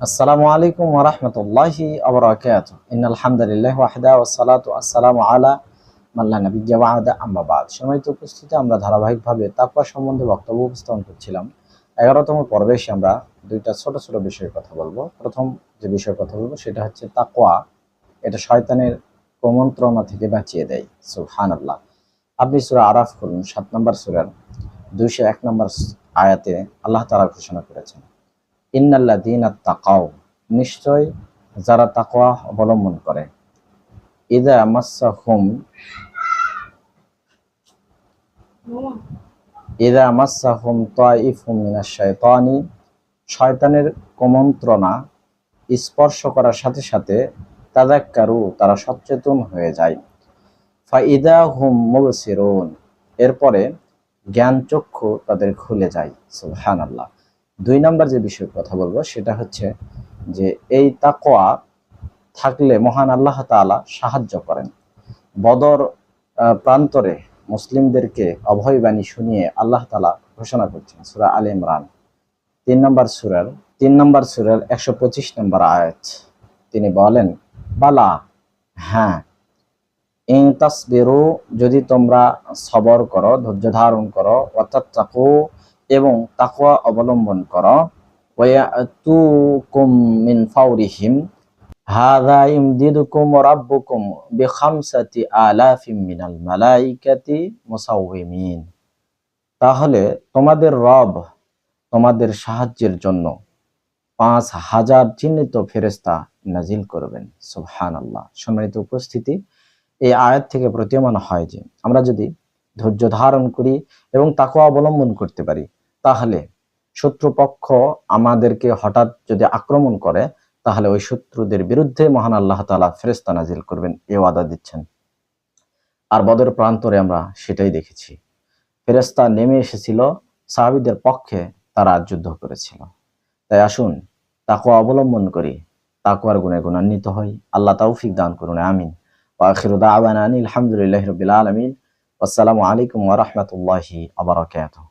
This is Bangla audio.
আসসালামু আলাইকুম ওয়া রাহমাতুল্লাহি ওয়া বারাকাতুহু। ইন্নাল হামদুলিল্লাহি ওয়াহদা ওয়াস সালাতু আসসালামু আলা মান লা নাবিয়্যা বা'দা আম্মা বা'দ। সম্মানিত উপস্থিতি আমরা ধারাবাহিকভাবে তাকওয়া সম্বন্ধে বক্তব্য উপস্থাপন করছিলাম। এগারোতম পর্বে আমরা দুইটা ছোট ছোট বিষয়ে কথা বলব। প্রথম যে বিষয়ে কথা বলব সেটা হচ্ছে তাকওয়া। এটা শয়তানের কুমন্ত্রণা থেকে বাঁচিয়ে দেয়। সুবহানাল্লাহ। আপনি সূরা আরাফ করুন, সাত নম্বর সূরার দুইশো এক নম্বর আয়াতে আল্লাহ তাআলা ঘোষণা করেছেন। ইন্নাল্লাযীনা তাকাও নিশ্চয় যারা তাকওয়া অবলম্বন করে। ইদা মাসা হুম ইদা মাসাহুম তাইফুম মিনাশ শাইতানি, শয়তানের কুমন্ত্রণা স্পর্শ করার সাথে সাথে তাদাক্কারু তারা সচেতন হয়ে যায়। ফাইদা হুম মুবসিরুন, এরপরে জ্ঞান চক্ষু তাদের খুলে যায়, সুবহানাল্লাহ। দুই নাম্বার যে বিষয়ে কথা বলব, সেটা হচ্ছে যে এই তাকওয়া থাকলে মহান আল্লাহ তাআলা সাহায্য করেন। বদর প্রান্তরে মুসলিমদেরকে অভয়বাণী শুনিয়ে আল্লাহ তাআলা ঘোষণা করছেন, সূরা আল ইমরান। তিন নম্বর সূরার, তিন নম্বর সূরার একশো পঁচিশ নম্বর আয়াত। তিনি বলেন, বালা হ্যাঁ ইং তাসবিরু, যদি তোমরা সবর করো, ধৈর্য ধারণ করো অর্থাৎ এবং তাকওয়া অবলম্বন করো। আলাফিম মিনাল মালাইকাতি তাহলে তোমাদের রব তোমাদের সাহায্যের জন্য পাঁচ হাজার চিহ্নিত ফেরেস্তা নাজিল করবেন। সুবহানাল্লাহ। সম্মানিত উপস্থিতি, এই আয়াত থেকে প্রতীয়মান হয় যে আমরা যদি ধৈর্য ধারণ করি এবং তাকে অবলম্বন করতে পারি তাহলে শত্রুপক্ষ আমাদেরকে হঠাৎ যদি আক্রমণ করে, তাহলে ওই শত্রুদের বিরুদ্ধে মহান আল্লাহ তালা ফেরেস্তা নাজিল করবেন এ ওয়াদা দিচ্ছেন। আর বদের প্রান্তরে আমরা সেটাই দেখেছি। ফেরেস্তা নেমে এসেছিল, সাহাবিদের পক্ষে তারা যুদ্ধ করেছিল। তাই আসুন তাকে অবলম্বন করি তাকুয়ার গুণে গুণান্বিত হই। আল্লাহ তৌফিক দান করুন, আমিন। আখিরুদ্দাওয়ান আলহামদুলিল্লাহ রবিল আলমিন। আসসালামু আলাইকুম ওরহমতুল্লাহি আবরকাত